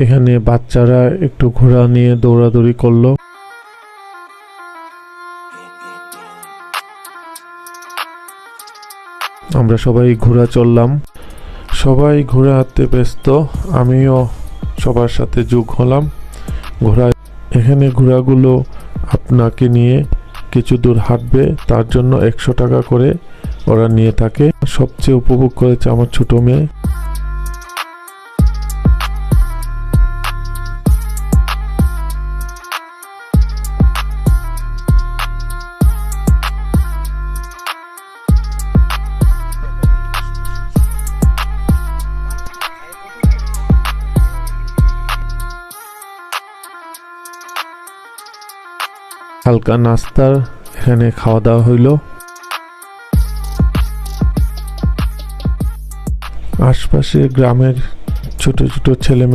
এখানে বাচ্চারা একটু ঘোড়া নিয়ে দৌড়াদৌড়ি করল। আমরা সবাই ঘোড়া চললাম সবাই ঘোড়া হাঁটতে ব্যস্ত, আমিও সবার সাথে যোগ হলাম। ঘোড়া, এখানে ঘোড়াগুলো আপনাকে নিয়ে কিছু দূর হাঁটবে, তার জন্য একশো টাকা করে ওরা নিয়ে থাকে। সবচেয়ে উপভোগ করেছে আমার ছোট মেয়ে। হালকা নাস্তার এখানে খাওয়া দাওয়া হইল। আশপাশে গ্রামের ছোট ছোট ছেলে